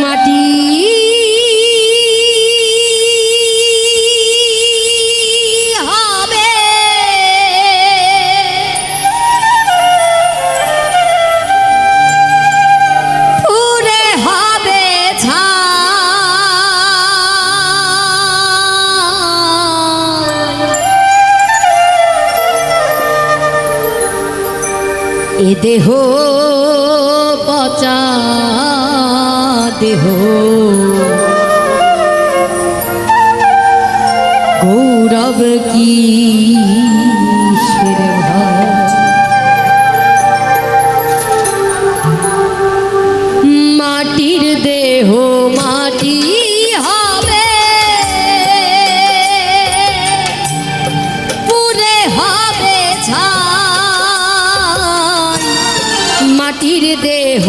মাটি। হবে। পুরে হবে ছা এ দেহ পচা দেহ গৌরব কি মাটির দেহ মাটি হবে। পুরে হবে ছাই। মাটির দেহ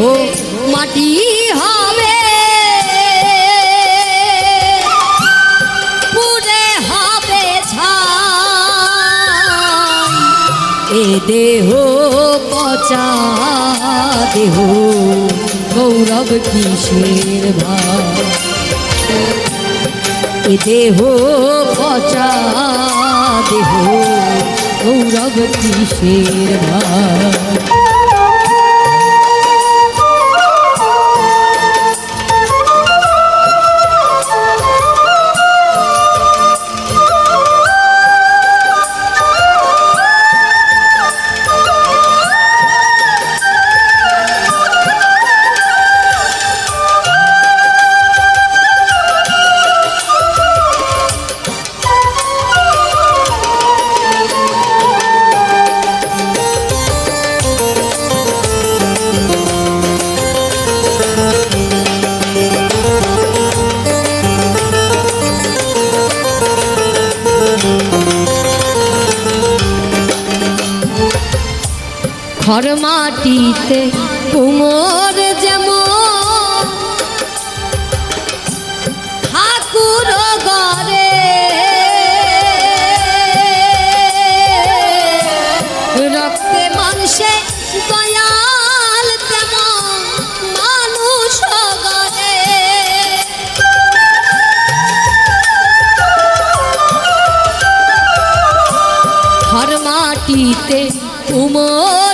এ দেহ পচা দেহ গৌরব কিসের ভাই এ দেহ পচা দেহ গৌরব কিসের ভাই খর মাটিতে কুমোর যেমন, ঠাকুর গরে রক্তে মাংসে দয়াল তেমন মানুষ গরে ঘর মাটিতে উমর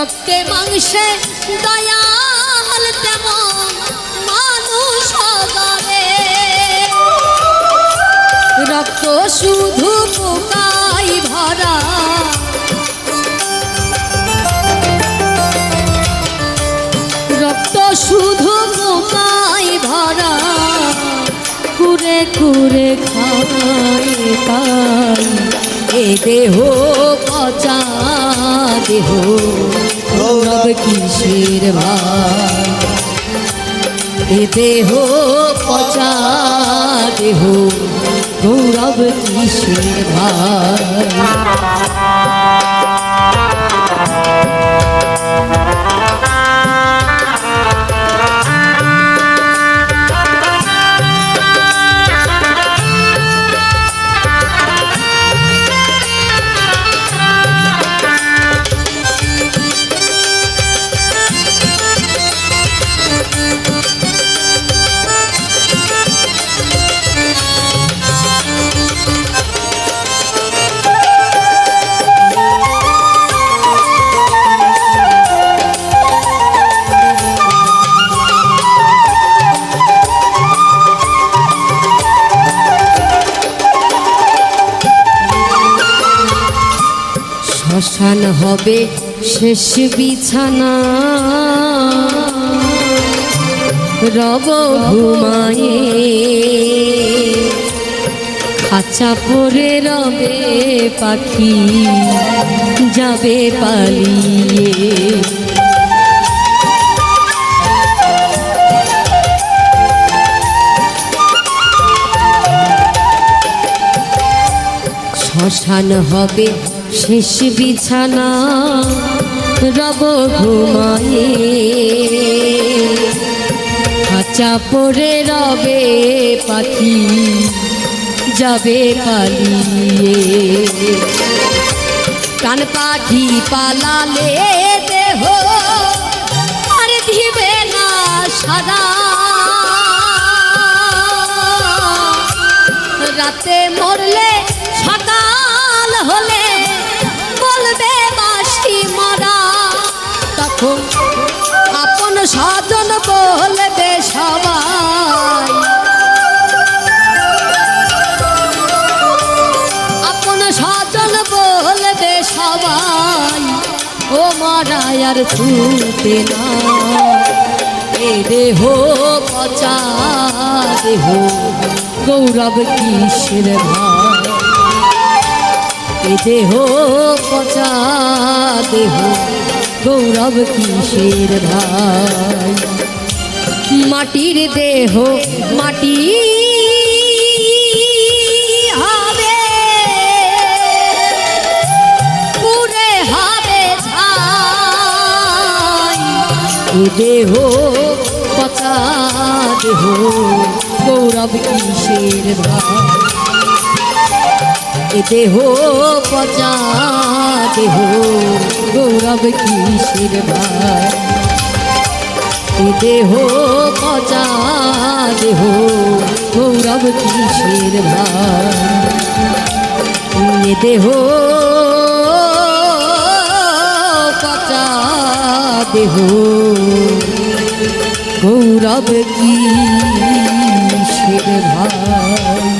রক্তে মাংসে দয়াল তেমন মানুষ গরে রক্ত শুধু পোকাই ভরা। রক্ত শুধু পোকাই ভরা। কুরে কুরে খায় তাই এ দেহ পচা দেহ। গৌরব কিসের ভাই এ দেহ পচা দেহ গৌরব কিসের ভাই শ্মশান হবে শেষ বিছানা। রব ঘুমায়ে খাঁচা পরে রবে পাখি যাবে পালিয়ে। শ্মশান হবে শেষ বিছানা রব ঘুমায়ে খাঁচা পরে রবে পাখি, যাবে পালিয়ে। কান পাখি পালালে দেহ আর দিবে না সারা আর ছুটে না। এ দেহ পচা দেহ, গৌরব কিসের ভাই এ দেহ পচা দেহ, গৌরব কিসের ভাই মাটির দেহ মাটি দেহ, পচা দেহ, গৌরব কিসের এ দেহ, পচা দেহ, গৌরব কিসের ভাই এ দেহ, পচা দেহ, গৌরব কিসের ভাই এ দেহ দেহ গৌরব কি শির ভাই?